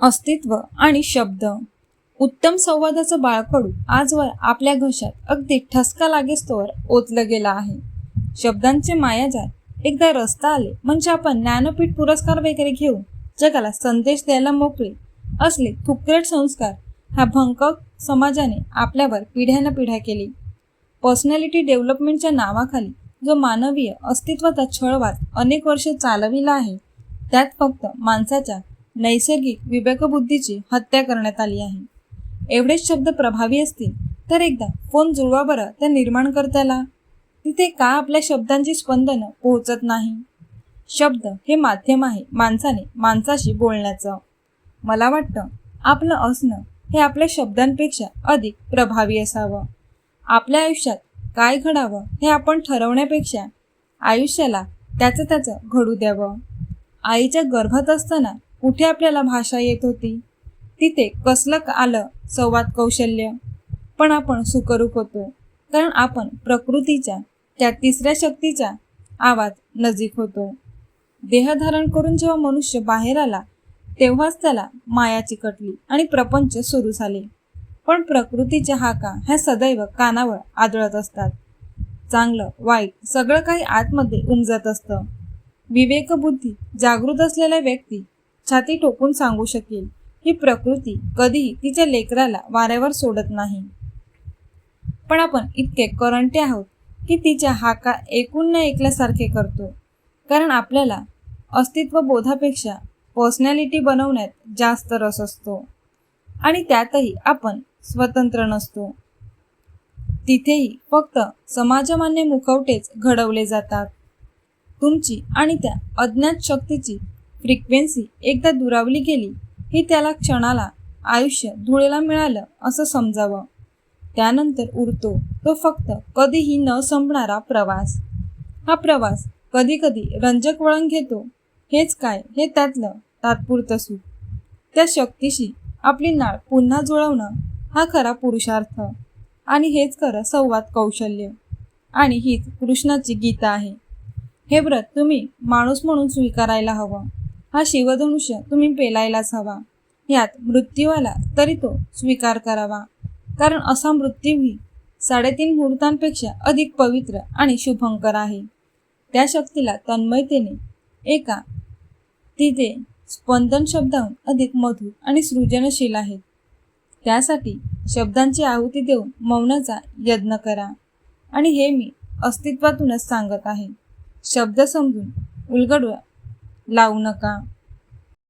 अस्तित्व आणि शब्द. उत्तम संवादाचं बाळकडू आजवर आपल्या घशात अगदी ठसका लागेस्तोवर ओतलं गेलं आहे. शब्दांचे मायाजाल एकदा रस्ता आले म्हणजे आपण ज्ञानपीठ पुरस्कार वगैरे घेऊन जगाला संदेश द्यायला मोकळे असले तुकरेट संस्कार हा भंकक समाजाने आपल्यावर पिढ्यानं पिढ्या केली. पर्सनॅलिटी डेव्हलपमेंटच्या नावाखाली जो मानवीय अस्तित्वाचा छळवाद अनेक वर्ष चालविला आहे त्यात फक्त माणसाच्या नैसर्गिक विवेकबुद्धीची हत्या करण्यात आली आहे. एवढेच शब्द प्रभावी असतील तर एकदा फोन जुळवा बरं त्या निर्माणकर्त्याला. तिथे का आपल्या शब्दांची स्पंदनं पोहोचत नाही? शब्द हे माध्यम आहे माणसाने माणसाशी बोलण्याचं. मला वाटतं आपलं असणं हे आपल्या शब्दांपेक्षा अधिक प्रभावी असावं. आपल्या आयुष्यात काय घडावं हे आपण ठरवण्यापेक्षा आयुष्याला त्याचं त्याचं घडू द्यावं. आईच्या गर्भात असताना कुठे आपल्याला भाषा येत होती? तिथे कसलं आलं संवाद कौशल्य? पण आपण सुखरूप होतो कारण आपण प्रकृतीच्या त्या तिसऱ्या शक्तीच्या आवाज नजीक होतो. देहधारण करून जेव्हा मनुष्य बाहेर आला तेव्हाच त्याला माया चिकटली आणि प्रपंच सुरू झाले. पण प्रकृतीच्या हाका ह्या सदैव कानावर आदळत असतात. चांगलं वाईट सगळं काही आतमध्ये उमजत असतं. विवेकबुद्धी जागृत असलेल्या व्यक्ती छाती ठोकून सांगू शकेल. ही प्रकृती कधीही तिच्या लेकराला वाऱ्यावर सोडत नाही. पण आपण इतके करंटे आहोत की तिच्या हाका एकूण न ऐकल्यासारखे करतो. कारण आपल्याला अस्तित्व बोधापेक्षा पर्सनॅलिटी बनवण्यात जास्त रस असतो. आणि त्यातही आपण स्वतंत्र नसतो. तिथेही फक्त समाजमान्य मुखवटेच घडवले जातात. तुमची आणि त्या अज्ञात शक्तीची फ्रिक्वेन्सी एकदा दुरावली गेली ही त्याला क्षणाला आयुष्य धुळेला मिळालं असं समजावं. त्यानंतर उरतो तो फक्त कधीही न संपणारा प्रवास. हा प्रवास कधी कधी रंजक वळण घेतो. हेच काय हे त्यातलं तात्पुरतं सुख. त्या शक्तीशी आपली नाळ पुन्हा जुळवणं हा खरा पुरुषार्थ. आणि हेच खरं संवाद कौशल्य. आणि हीच कृष्णाची गीता आहे. हे व्रत तुम्ही माणूस म्हणून स्वीकारायला हवं. हा शिवधनुष्य तुम्ही पेलायलाच हवा. यात मृत्यू आला तरी तो स्वीकार करावा. कारण असा मृत्यूही साडेतीन मुहूर्तांपेक्षा अधिक पवित्र आणि शुभंकर आहे. त्या शक्तीला तन्मयतेने एका तिथे स्पंदन शब्दाहून अधिक मधुर आणि सृजनशील आहेत त्यासाठी शब्दांची आहुती देऊन मौनाचा यत्न करा. आणि हे मी अस्तित्वातूनच सांगत आहे. शब्द समजून उलगडवा लावू नका.